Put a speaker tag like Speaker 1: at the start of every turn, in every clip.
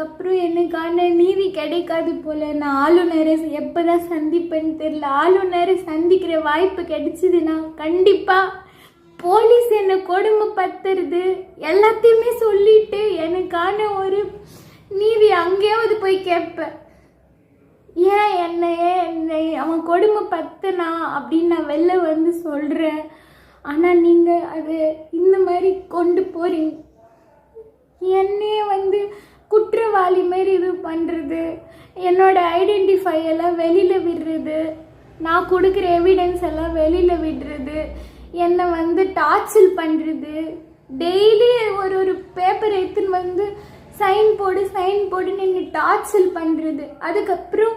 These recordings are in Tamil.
Speaker 1: இதுக்கப்புறம் எனக்கான நீதி கிடைக்காது போல. நான் ஆளுநரை எப்பதான் சந்திப்பேன்னு தெரியல. ஆளுநரை சந்திக்கிற வாய்ப்பு கிடைச்சிதுன்னா கண்டிப்பா போலீஸ் என்னை கொடுமை பத்துறது எல்லாத்தையுமே சொல்லிட்டு எனக்கான ஒரு நீதி அங்கேயாவது போய் கேட்பேன். ஏன் என்ன ஏன் என்னை அவன் கொடுமை பத்தனா அப்படின்னு நான் வெளில வந்து சொல்கிறேன் ஆனால் நீங்கள் அது இந்த மாதிரி கொண்டு போகிறீங்க என்னையே வந்து குற்றவாளி மாரி இது பண்ணுறது என்னோட ஐடென்டிஃபை எல்லாம் வெளியில் விடுறது. நான் கொடுக்குற எவிடன்ஸ் எல்லாம் வெளியில் விடுறது. என்னை வந்து டார்ச்சல் பண்ணுறது டெய்லி ஒரு ஒரு பேப்பர் எடுத்துன்னு வந்து சைன் போடு சைன் போடுன்னு என்னை டார்ச்சல் பண்ணுறது அதுக்கப்புறம்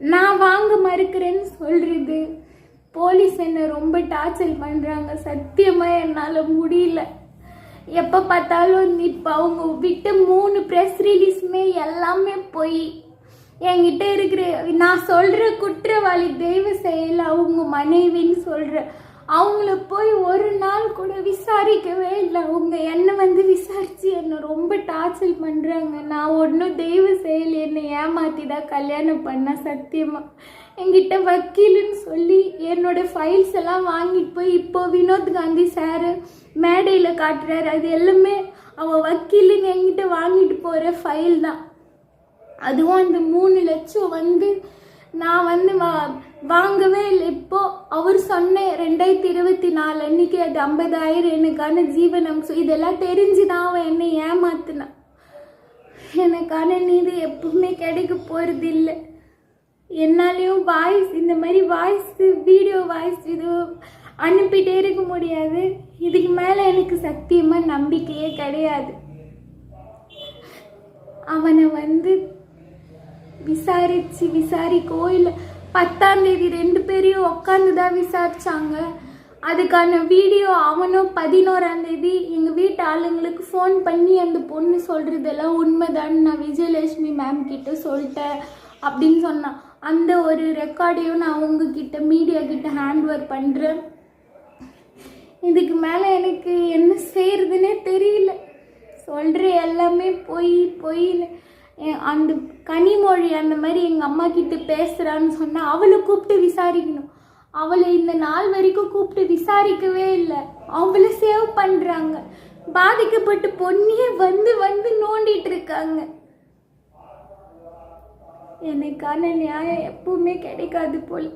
Speaker 1: நான் வாங்க மறுக்கிறேன்னு சொல்கிறது போலீஸ் என்னை ரொம்ப டார்ச்சல் பண்ணுறாங்க சத்தியமாக என்னால் முடியல. எப்போ பார்த்தாலும் இப்போ அவங்க விட்டு மூணு ப்ரெஸ் ரிலீஸுமே எல்லாமே போய் என்கிட்ட இருக்கிற நான் சொல்கிற குற்றவாளி தெய்வ செயல் அவங்க மனைவின்னு சொல்கிற அவங்கள போய் ஒரு நாள் கூட விசாரிக்கவே இல்லை. அவங்க என்னை வந்து விசாரித்து என்னை ரொம்ப டார்ச்சர் பண்ணுறாங்க நான் ஒன்றும் தெய்வ செயல் என்னை ஏமாற்றி தான் கல்யாணம் பண்ண சத்தியமாக என்கிட்ட வக்கீலுன்னு சொல்லி என்னோட ஃபைல்ஸ் எல்லாம் வாங்கிட்டு போய் இப்போ வினோத் காந்தி சார் மேடையில் காட்டுறாரு. அது எல்லாமே அவன் வக்கீலுன்னு என்கிட்ட வாங்கிட்டு போகிற ஃபைல் தான். அதுவும் அந்த மூணு லட்சம் வந்து நான் வந்து வா வாங்கவே இல்லை. இப்போ அவர் சொன்ன ரெண்டாயிரத்தி இருபத்தி நாலு அன்னைக்கு அது ஐம்பதாயிரம் எனக்கான ஜீவன் அம்சம். இதெல்லாம் தெரிஞ்சு தான் அவன் என்னை ஏமாத்தினான் எனக்கான நீதி எப்பவுமே கிடைக்க போகிறது இல்லை. என்னாலையும் வாய்ஸ் இந்த மாதிரி வாய்ஸ் வீடியோ வாய்ஸ் இது அனுப்பிட்டே இருக்க முடியாது. இதுக்கு மேலே எனக்கு சத்தியமாக நம்பிக்கையே கிடையாது. அவனை வந்து விசாரிச்சு விசாரி கோயில் பத்தாம் தேதி ரெண்டு பேரையும் உட்காந்து தான் விசாரிச்சாங்க. அதுக்கான வீடியோ அவனும் பதினோராம் தேதி எங்கள் வீட்டு ஆளுங்களுக்கு ஃபோன் பண்ணி அந்த பொண்ணு சொல்கிறதெல்லாம் உண்மைதான். நான் விஜயலட்சுமி மேம் கிட்ட சொல்லிட்டேன் அப்படின்னு சொன்னான். அந்த ஒரு ரெக்கார்டையும் நான் உங்ககிட்ட மீடியா கிட்ட ஹேண்ட் ஒர்க் பண்ணுறேன் இதுக்கு மேலே எனக்கு என்ன செய்கிறதுனே தெரியல. சொல்கிற எல்லாமே பொய் பொயில அந்த கனிமொழி அந்த மாதிரி எங்கள் அம்மா கிட்ட பேசுகிறான்னு சொன்னால் அவளை கூப்பிட்டு விசாரிக்கணும். அவளை இந்த நாள் வரைக்கும் கூப்பிட்டு விசாரிக்கவே இல்லை. அவளை சேவ் பண்ணுறாங்க பாதிக்கப்பட்ட பொண்ணியே வந்து வந்து நோண்டிட்டு இருக்காங்க. எனக்கான நியாயம் எப்பவுமே கிடைக்காது போல.